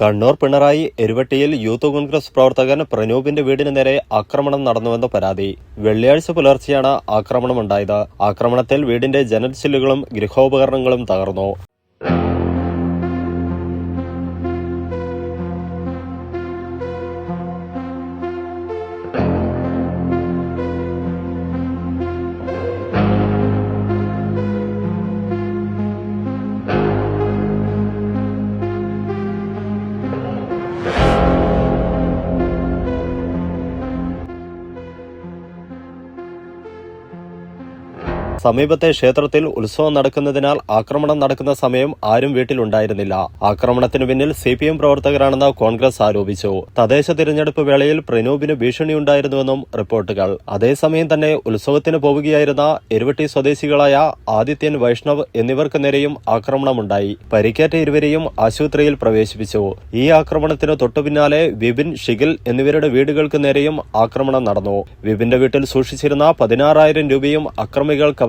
കണ്ണൂർ പിണറായി എരുവട്ടിയിൽ യൂത്ത് കോൺഗ്രസ് പ്രവർത്തകൻ പ്രനൂപിന്റെ വീടിന് നേരെ ആക്രമണം നടന്നുവെന്ന പരാതി. വെള്ളിയാഴ്ച പുലർച്ചെയാണ് ആക്രമണമുണ്ടായത്. ആക്രമണത്തിൽ വീടിന്റെ ജനൽ ചില്ലുകളും ഗൃഹോപകരണങ്ങളും തകർന്നു. സമീപത്തെ ക്ഷേത്രത്തിൽ ഉത്സവം നടക്കുന്നതിനാൽ ആക്രമണം നടക്കുന്ന സമയം ആരും വീട്ടിലുണ്ടായിരുന്നില്ല. ആക്രമണത്തിന് പിന്നിൽ സി പി എം പ്രവർത്തകരാണെന്ന് കോൺഗ്രസ് ആരോപിച്ചു. തദ്ദേശ തിരഞ്ഞെടുപ്പ് വേളയിൽ പ്രനൂപിന് ഭീഷണിയുണ്ടായിരുന്നുവെന്നും റിപ്പോർട്ടുകൾ. അതേസമയം തന്നെ ഉത്സവത്തിന് പോവുകയായിരുന്ന എരുവട്ടി സ്വദേശികളായ ആദിത്യൻ വൈഷ്ണവ് എന്നിവർക്ക് നേരെയും ആക്രമണമുണ്ടായി. പരിക്കേറ്റ ഇരുവരെയും ആശുപത്രിയിൽ പ്രവേശിപ്പിച്ചു. ഈ ആക്രമണത്തിന് തൊട്ടുപിന്നാലെ വിപിൻ ഷിഗിൽ എന്നിവരുടെ വീടുകൾക്ക് നേരെയും ആക്രമണം നടന്നു. വിപിന്റെ വീട്ടിൽ സൂക്ഷിച്ചിരുന്ന പതിനാറായിരം രൂപയും അക്രമികൾ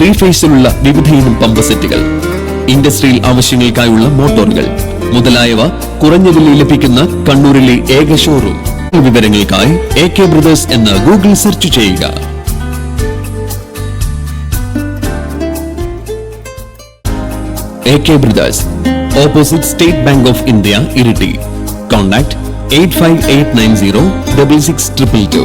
ത്രീ ഫേസിലുള്ള വിവിധയിനം പമ്പ് സെറ്റുകൾ ഇൻഡസ്ട്രിയൽ ആവശ്യങ്ങൾക്കായുള്ള മോട്ടോറുകൾ മുതലായവ കുറഞ്ഞ വിലയിൽ ലഭിക്കുന്ന കണ്ണൂരിലെ ഏക ഷോറൂം വിവരങ്ങൾക്കായി എ കെ ബ്രദേഴ്സ് എന്ന് ഗൂഗിൾ സെർച്ച് ചെയ്യുക. A K brothers opposite State Bank of India Iritty. Contact eight five eight nine zero double six triple two.